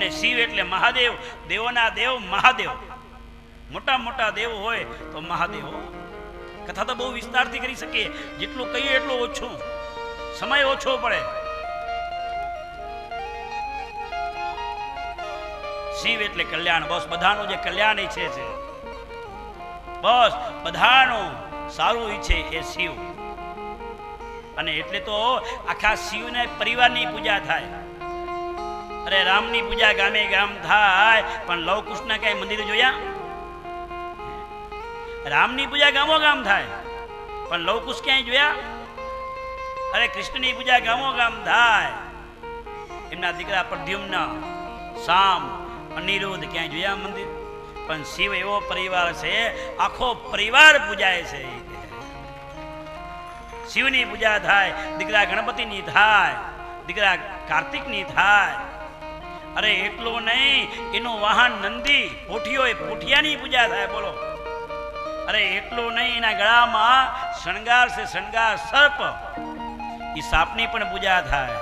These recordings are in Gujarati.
અને શિવ એટલે મહાદેવ. દેવોના દેવ મહાદેવ. મોટા મોટા દેવ હોય તો મહાદેવ. કથા તો બહુ વિસ્તારથી કરી શકીએ. જેટલું કહીએ એટલું ઓછું. સમય ઓછો પડે. શિવ એટલે કલ્યાણ. બસ બધાનું જે કલ્યાણ ઈચ્છે છે. બસ બધાનું સારું ઈચ્છે એ શિવ. અને એટલે તો આખા શિવને પરિવારની પૂજા થાય. અરે રામની પૂજા ગામે ગામ થાય, પણ લવ કૃષ્ણ કઈ મંદિર જોયા? રામની પૂજા ગામો ગામ થાય, પણ લવ કુશ ક્યાંય જોયા? અરે કૃષ્ણની પૂજા ગામો ગામ થાય. એમના દીકરા પ્રદ્યુમ્ન શામ અનિરુદ્ધ ક્યાંય જોયા મંદિર? પણ શિવ એવો પરિવાર છે, આખો પરિવાર પૂજાય છે. શિવની પૂજા થાય, દીકરા ગણપતિની થાય, દીકરા કાર્તિકની થાય. અરે એટલું નહીં, એનું વાહન નંદી પોઠિયો એ પોઠિયાની પૂજા થાય, બોલો. અરે એટલું નહીં, એના ગળામાં શણગાર છે શણગાર સર્પ. એ સાપની પણ પૂજા થાય,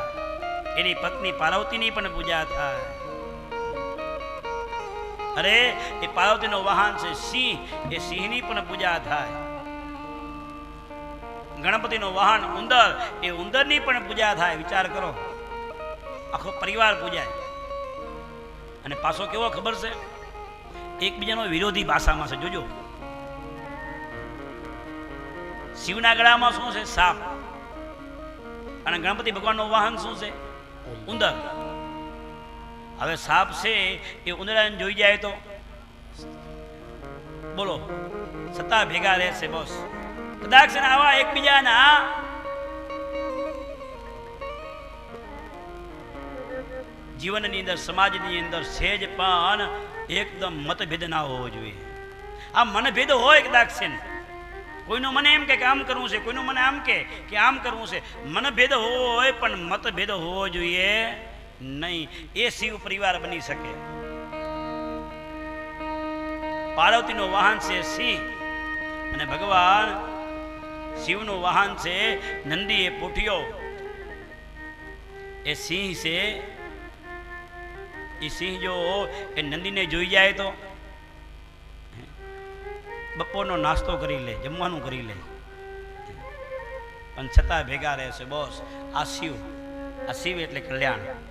એની પત્ની પાર્વતીની પણ પૂજા થાય. અરે, એ પાર્વતીનો વાહન છે સિંહ, એ સિંહની પણ પૂજા થાય. ગણપતિનો વાહન ઉંદર, એ ઉંદરની પણ પૂજા થાય, વિચાર કરો. આખો પરિવાર પૂજાય. અને પાછો કેવો ખબર છે? એકબીજાનો વિરોધી ભાષામાં છે, જોજો. શિવના ગળામાં શું છે? સાપ. અને ગણપતિ ભગવાનનું વાહન શું છે? ઉંદર. હવે સાપ છે એ ઉંદરાને જોઈ જાય તો? બોલો. સત્તા ભેગા રહેશે બસ. કદાચ આવા એકબીજાના જીવનની અંદર, સમાજની અંદર સહેજ પણ એકદમ મતભેદ ના હોવો જોઈએ. આ મનભેદ હોય કદાચ છે ને, કોઈનું મને એમ કે આમ કરવું છે, કોઈનું મને આમ કે આમ કરવું છે, મનભેદ હોય પણ મતભેદ હોવો જોઈએ નહીં. એ શિવ પરિવાર બની શકે. પાર્વતીનું વાહન છે સિંહ અને ભગવાન શિવનું વાહન છે નંદી એ પોઠિયો. એ સિંહ છે એ સિંહ જો એ નંદીને જોઈ જાય તો બપોરનો નાસ્તો કરી લે, જમવાનું કરી લે. પણ છતાં ભેગા રહેશે, બોસ, આ શિવ આ શિવ એટલે કલ્યાણ.